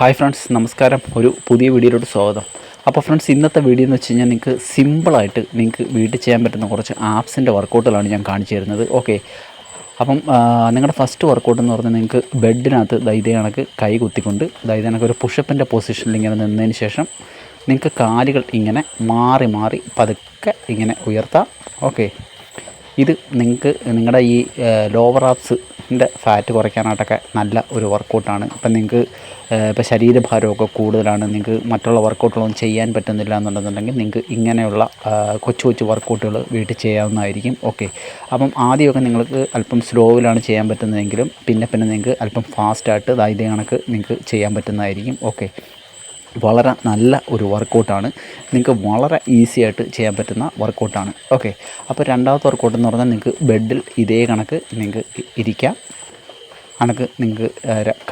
Hi friends നമസ്കാരം. ഒരു പുതിയ വീഡിയോയിലോട്ട് സ്വാഗതം. അപ്പോൾ ഫ്രണ്ട്സ് ഇന്നത്തെ വീഡിയോ എന്ന് വെച്ച് കഴിഞ്ഞാൽ നിങ്ങൾക്ക് സിമ്പിളായിട്ട് നിങ്ങൾക്ക് വീട്ടിൽ ചെയ്യാൻ പറ്റുന്ന കുറച്ച് ആപ്സിന്റെ വർക്കൗട്ടുകളാണ് ഞാൻ കാണിച്ചു തരുന്നത്. ഓക്കെ അപ്പം നിങ്ങളുടെ ഫസ്റ്റ് വർക്കൗട്ട് എന്ന് പറഞ്ഞാൽ നിങ്ങൾക്ക് ബെഡിനകത്ത് ദൈതേ കണക്ക് കൈ കുത്തിക്കൊണ്ട് ദൈതേ ഒരു പുഷപ്പിന്റെ പൊസിഷനിൽ ഇങ്ങനെ നിന്നതിന് ശേഷം നിങ്ങൾക്ക് കാലുകൾ ഇങ്ങനെ മാറി മാറി പതുക്കെ ഇങ്ങനെ ഉയർത്താം. ഓക്കെ ഇത് നിങ്ങൾക്ക് നിങ്ങളുടെ ഈ ലോവർ ആപ്സിന്റെ ഫാറ്റ് കുറയ്ക്കാനായിട്ടൊക്കെ നല്ല ഒരു വർക്കൗട്ടാണ് ഇപ്പം നിങ്ങൾക്ക് ഇപ്പോൾ ശരീരഭാരമൊക്കെ കൂടുതലാണ്. നിങ്ങൾക്ക് മറ്റുള്ള വർക്കൗട്ടുകളൊന്നും ചെയ്യാൻ പറ്റുന്നില്ല എന്നുണ്ടെന്നുണ്ടെങ്കിൽ നിങ്ങൾക്ക് ഇങ്ങനെയുള്ള കൊച്ചു കൊച്ചു വർക്കൗട്ടുകൾ വീട്ടിൽ ചെയ്യാവുന്നതായിരിക്കും. ഓക്കെ അപ്പം ആദ്യമൊക്കെ നിങ്ങൾക്ക് അല്പം സ്ലോവിലാണ് ചെയ്യാൻ പറ്റുന്നതെങ്കിലും പിന്നെ പിന്നെ നിങ്ങൾക്ക് അല്പം ഫാസ്റ്റായിട്ട് ഇതേ കണക്ക് നിങ്ങൾക്ക് ചെയ്യാൻ പറ്റുന്നതായിരിക്കും. ഓക്കെ വളരെ നല്ല ഒരു വർക്കൗട്ടാണ് നിങ്ങൾക്ക് വളരെ ഈസി ആയിട്ട് ചെയ്യാൻ പറ്റുന്ന വർക്കൗട്ടാണ് ഓക്കെ അപ്പോൾ രണ്ടാമത്തെ വർക്കൗട്ട് എന്ന് പറഞ്ഞാൽ നിങ്ങൾക്ക് ബെഡിൽ ഇതേ കണക്ക് നിങ്ങൾക്ക് ഇരിക്കാം. കണക്ക് നിങ്ങൾക്ക്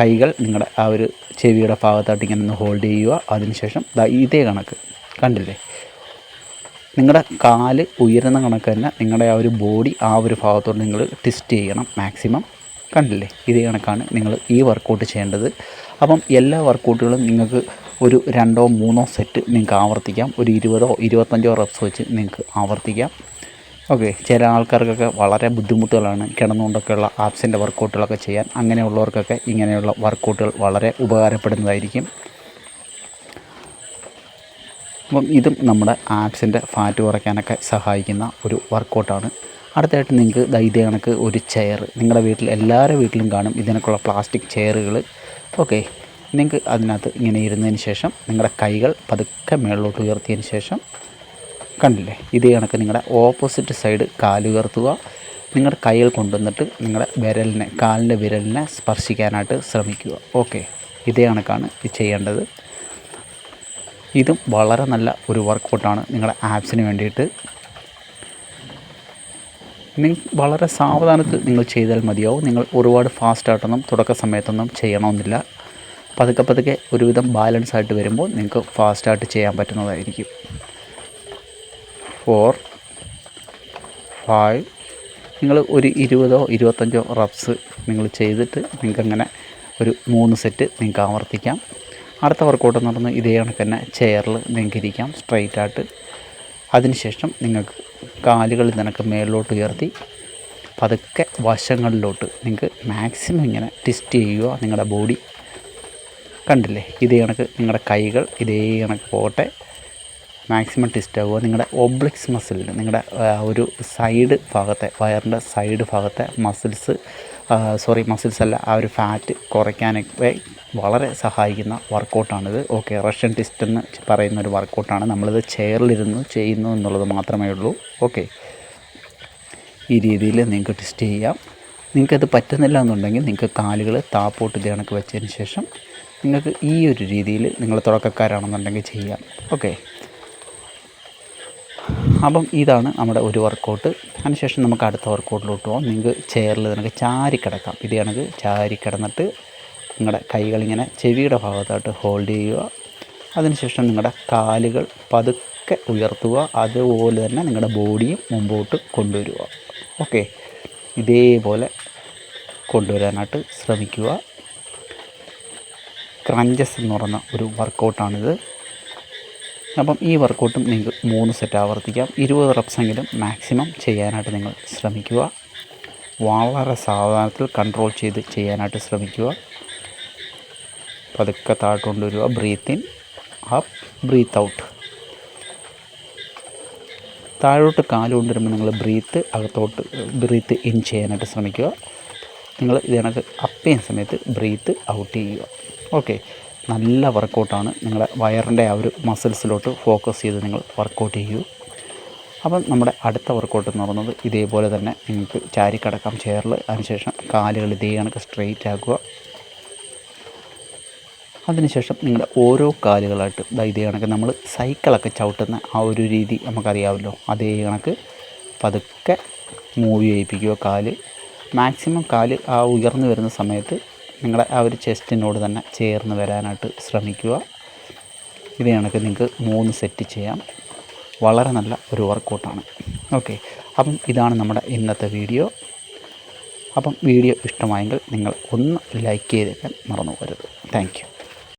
കൈകൾ നിങ്ങളുടെ ആ ഒരു ചെവിയുടെ ഭാഗത്തായിട്ട് ഇങ്ങനെ ഒന്ന് ഹോൾഡ് ചെയ്യുക. അതിനുശേഷം ഇതേ കണക്ക്. കണ്ടില്ലേ? നിങ്ങളുടെ കാൽ ഉയരുന്ന കണക്ക് തന്നെ നിങ്ങളുടെ ആ ഒരു ബോഡി ആ ഒരു ഭാഗത്തോട് നിങ്ങൾ ട്വിസ്റ്റ് ചെയ്യണം മാക്സിമം കണ്ടില്ലേ? ഇതേ കണക്കാണ് നിങ്ങൾ ഈ വർക്കൗട്ട് ചെയ്യേണ്ടത്. അപ്പം എല്ലാ വർക്കൗട്ടുകളും നിങ്ങൾക്ക് ഒരു രണ്ടോ മൂന്നോ സെറ്റ് നിങ്ങൾക്ക് ആവർത്തിക്കാം. ഒരു ഇരുപതോ ഇരുപത്തഞ്ചോ റെപ്സ് വെച്ച് നിങ്ങൾക്ക് ആവർത്തിക്കാം. ഓക്കെ ചില ആൾക്കാർക്കൊക്കെ വളരെ ബുദ്ധിമുട്ടുകളാണ് കിടന്നുകൊണ്ടൊക്കെയുള്ള ആപ്സിന്റെ വർക്കൗട്ടുകളൊക്കെ ചെയ്യാൻ. അങ്ങനെയുള്ളവർക്കൊക്കെ ഇങ്ങനെയുള്ള വർക്കൗട്ടുകൾ വളരെ ഉപകാരപ്പെടുന്നതായിരിക്കും. അപ്പം ഇതും നമ്മുടെ ആപ്സിന്റെ ഫാറ്റ് കുറയ്ക്കാനൊക്കെ സഹായിക്കുന്ന ഒരു വർക്കൗട്ടാണ്. അടുത്തായിട്ട് നിങ്ങൾക്ക് ദൈത്യ കണക്ക് ഒരു ചെയർ നിങ്ങളുടെ വീട്ടിൽ എല്ലാവരുടെ വീട്ടിലും കാണും ഇതിനൊക്കെയുള്ള പ്ലാസ്റ്റിക് ചെയറുകൾ. ഓക്കെ നിങ്ങൾക്ക് അതിനകത്ത് ഇങ്ങനെ ഇരുന്നതിന് ശേഷം നിങ്ങളുടെ കൈകൾ പതുക്കെ മേളിലോട്ട് ഉയർത്തിയതിന് ശേഷം കണ്ടില്ലേ? ഇതേ കണക്ക് നിങ്ങളുടെ ഓപ്പോസിറ്റ് സൈഡ് കാലുയർത്തുക നിങ്ങളുടെ കൈകൾ കൊണ്ടുവന്നിട്ട് നിങ്ങളുടെ വിരലിനെ കാലിന്റെ വിരലിനെ സ്പർശിക്കാനായിട്ട് ശ്രമിക്കുക. ഓക്കെ ഇതേ കണക്കാണ് ഇത് ചെയ്യേണ്ടത്. ഇതും വളരെ നല്ല ഒരു വർക്കൗട്ടാണ് നിങ്ങളുടെ ആപ്സിന് വേണ്ടിയിട്ട്. നിങ്ങൾ വളരെ സാവധാനത്തിൽ നിങ്ങൾ ചെയ്താൽ മതിയാവും. നിങ്ങൾ ഒരുപാട് ഫാസ്റ്റായിട്ടൊന്നും തുടക്ക സമയത്തൊന്നും ചെയ്യണമെന്നില്ല. പതുക്കെ പതുക്കെ ഒരുവിധം ബാലൻസ് ആയിട്ട് വരുമ്പോൾ നിങ്ങൾക്ക് ഫാസ്റ്റായിട്ട് ചെയ്യാൻ പറ്റുന്നതായിരിക്കും. ഫോർ ഫൈവ് നിങ്ങൾ ഒരു ഇരുപതോ ഇരുപത്തഞ്ചോ റബ്സ് നിങ്ങൾ ചെയ്തിട്ട് നിങ്ങൾക്ക് അങ്ങനെ ഒരു മൂന്ന് സെറ്റ് നിങ്ങൾക്ക് ആവർത്തിക്കാം. അടുത്ത വർക്കൗട്ട് പറഞ്ഞാൽ ഇതേ കണക്ക് തന്നെ ചെയറിൽ നിങ്ങൾക്ക് ഇരിക്കാം സ്ട്രൈറ്റ് ആയിട്ട്. അതിനുശേഷം നിങ്ങൾക്ക് കാലുകൾ നിനക്ക് മേളിലോട്ട് ഉയർത്തി പതുക്കെ വശങ്ങളിലോട്ട് നിങ്ങൾക്ക് മാക്സിമം ഇങ്ങനെ ട്വിസ്റ്റ് ചെയ്യുക നിങ്ങളുടെ ബോഡി കണ്ടില്ലേ? ഇതേ കണക്ക് നിങ്ങളുടെ കൈകൾ ഇതേ കണക്ക് പോകട്ടെ. മാക്സിമം ട്വിസ്റ്റ് ആവുക. നിങ്ങളുടെ ഒബ്ലിക്സ് മസിലിൽ നിങ്ങളുടെ ഒരു സൈഡ് ഭാഗത്തെ വയറിന്റെ സൈഡ് ഭാഗത്തെ മസിൽസ് സോറി മസിൽസ് അല്ല ആ ഒരു ഫാറ്റ് കുറയ്ക്കാനൊക്കെ വളരെ സഹായിക്കുന്ന വർക്കൗട്ടാണിത് ഓക്കെ റഷ്യൻ ട്വിസ്റ്റ് എന്ന് പറയുന്ന ഒരു വർക്കൗട്ടാണ് നമ്മളിത് ചെയറിലിരുന്ന് ചെയ്യുന്നു എന്നുള്ളത് മാത്രമേ ഉള്ളൂ. ഓക്കെ ഈ രീതിയിൽ നിങ്ങൾക്ക് ട്വിസ്റ്റ് ചെയ്യാം. നിങ്ങൾക്കത് പറ്റുന്നില്ല എന്നുണ്ടെങ്കിൽ നിങ്ങൾക്ക് കാലുകൾ താപ്പോട്ട് ഇത് കണക്ക് വെച്ചതിന് ശേഷം നിങ്ങൾക്ക് ഈ ഒരു രീതിയിൽ നിങ്ങൾ തുടക്കക്കാരാണെന്നുണ്ടെങ്കിൽ ചെയ്യാം ഓക്കെ അപ്പം ഇതാണ് നമ്മുടെ ഒരു വർക്കൗട്ട് അതിനുശേഷം നമുക്ക് അടുത്ത വർക്കൗട്ടിലോട്ട് പോകാം നിങ്ങൾക്ക് ചെയറിൽ നിനക്ക് ചാരി കിടക്കാം. ഇത് കണക്ക് ചാരി കിടന്നിട്ട് നിങ്ങളുടെ കൈകളിങ്ങനെ ചെവിയുടെ ഭാഗത്തായിട്ട് ഹോൾഡ് ചെയ്യുക. അതിനുശേഷം നിങ്ങളുടെ കാലുകൾ പതുക്കെ ഉയർത്തുക. അതുപോലെ തന്നെ നിങ്ങളുടെ ബോഡിയും മുമ്പോട്ട് കൊണ്ടുവരിക. ഓക്കെ ഇതേപോലെ കൊണ്ടുവരാനായിട്ട് ശ്രമിക്കുക. ക്രഞ്ചസ് എന്ന് പറയുന്ന ഒരു വർക്കൗട്ടാണിത് അപ്പം ഈ വർക്കൗട്ടും നിങ്ങൾക്ക് മൂന്ന് സെറ്റ് ആവർത്തിക്കാം. ഇരുപത് റെപ്സെങ്കിലും മാക്സിമം ചെയ്യാനായിട്ട് നിങ്ങൾ ശ്രമിക്കുക. വളരെ സാവധാനത്തിൽ കൺട്രോൾ ചെയ്ത് ചെയ്യാനായിട്ട് ശ്രമിക്കുക. പതുക്കെ താഴോട്ട് കൊണ്ടുവരിക breathe in up breathe out താഴോട്ട് കാൽ കൊണ്ടുവരുമ്പോൾ നിങ്ങൾ ബ്രീത്ത് അകത്തോട്ട് ബ്രീത്ത് ഇൻ ചെയ്യാനായിട്ട് ശ്രമിക്കുക. നിങ്ങൾ ഇതിനകത്ത് അപ്പ് ചെയ്യുന്ന സമയത്ത് ബ്രീത്ത് ഔട്ട് ചെയ്യുക. ഓക്കെ. നല്ല വർക്കൗട്ടാണ് നിങ്ങളുടെ വയറിന്റെ ആ ഒരു മസിൽസിലോട്ട് ഫോക്കസ് ചെയ്ത് നിങ്ങൾ വർക്കൗട്ട് ചെയ്യൂ. അപ്പം നമ്മുടെ അടുത്ത വർക്കൗട്ട് എന്ന് പറയുന്നത് ഇതേപോലെ തന്നെ നിങ്ങൾക്ക് ചാരി കിടക്കാം ചെയറിൽ. അതിനുശേഷം കാലുകൾ ഇതേ കണക്ക് സ്ട്രെയിറ്റ് ആക്കുക. അതിനുശേഷം നിങ്ങളുടെ ഓരോ കാലുകളായിട്ട് ഇതേ കണക്ക് നമ്മൾ സൈക്കിളൊക്കെ ചവിട്ടുന്ന ആ ഒരു രീതി നമുക്കറിയാമല്ലോ. അതേ കണക്ക് പതുക്കെ മൂവ് ചെയ്യിപ്പിക്കുക കാൽ. മാക്സിമം കാൽ ആ ഉയർന്നു വരുന്ന സമയത്ത് നിങ്ങളുടെ ആ ഒരു ചെസ്റ്റിനോട് തന്നെ ചേർന്ന് വരാനായിട്ട് ശ്രമിക്കുക. ഇത് കണക്ക് നിങ്ങൾക്ക് മൂന്ന് സെറ്റ് ചെയ്യാം. വളരെ നല്ല ഒരു വർക്കൗട്ടാണ്. ഓക്കെ. അപ്പം ഇതാണ് നമ്മുടെ ഇന്നത്തെ വീഡിയോ. അപ്പം വീഡിയോ ഇഷ്ടമായെങ്കിൽ നിങ്ങൾ ഒന്ന് ലൈക്ക് ചെയ്തേക്കാൻ മറന്നു പോകരുത്. താങ്ക്